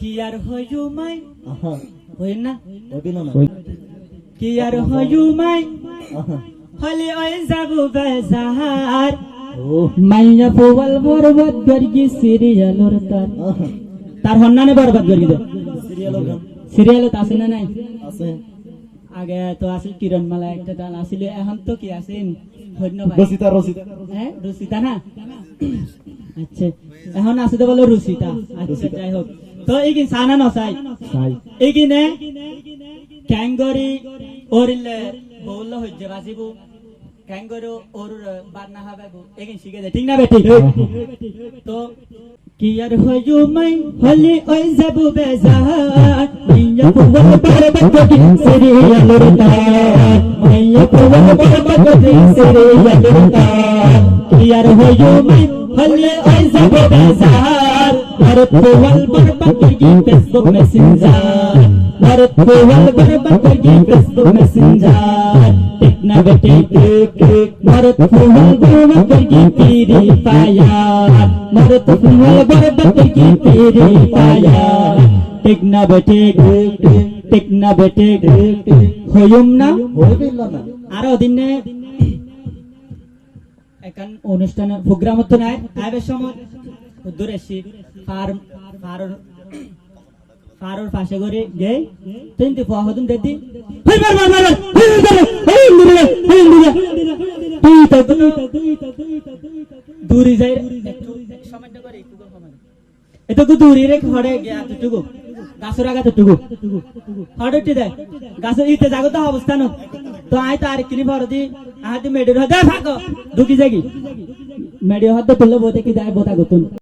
কি আর হয়ু মাই? আহা না? কি আর হয়ু মাই? হলে ওই যাব বেজাহার। মাইয়া পোয়াল বরবাদ গর্গি সিরিয়ালর তার। তার হন্নানে বরবাদ গর্গি সিরিয়ালত আছে না নাই? আছে আগে তো আছিল কিরণমালা একটা গান আছিল এখন তো কি আছে ধন্যবাদ। রসিতা রসিতা হ্যাঁ না? আচ্ছা। এখন আছে তো বলো রুচিতা আচ্ছা যাই হোক। তো এইগিন সানা নসাই সাই এইগিনে ক্যাঙ্গরি ওরিলে বউল হজ্জে বাজিবু। ক্যাঙ্গরি ওর বান্না হবে শিখে দে। ঠিক না বেটি? তো কি আর হয়ু মাই হলি ওই যাবু বেজার মাইয়া পুবল বরবাদি সিরিয়ালের তার মাইয়া পুবল বরবাদি সিরিয়ালের তার কি আর মাই হলি ওই যাবু বেজার ভারত পুবল বরবাদি ফেসবুক মেসেঞ্জার ভারত পুবল বরবাদি ফেসবুক মেসেঞ্জার টিক না বেটি টিক টিক ভারত পুবল বরবাদি পিরি পায়ার ভারত পুবল বরবাদি পিরি পায়ার টিক না বেটি টিক টিক টিক না বেটি টিক টিক হয়ুম না ওদিন না আরও দিনে এখন অনুষ্ঠানে প্রোগ্রাম তো নাই আইবের ফার্ম ফার্ম পাশে করে গে তুই তো ফহদুন দেতি হই তো তো তো তো তো দূরি যাই একটু এতটুকু দূরি রে খড়ে গিয়া তুটুকু গাছের আগা তুটুকু খড়ে উঠে দেয় গাছের ইতে জাগো তো অবস্থা ন তো আই তো আর কিনি ভরদি আহাতি মেডির হদে ফাঁকো ঢুকি যাগি মেডির হদে তুললে বোতে কি যায় বোতা গতুন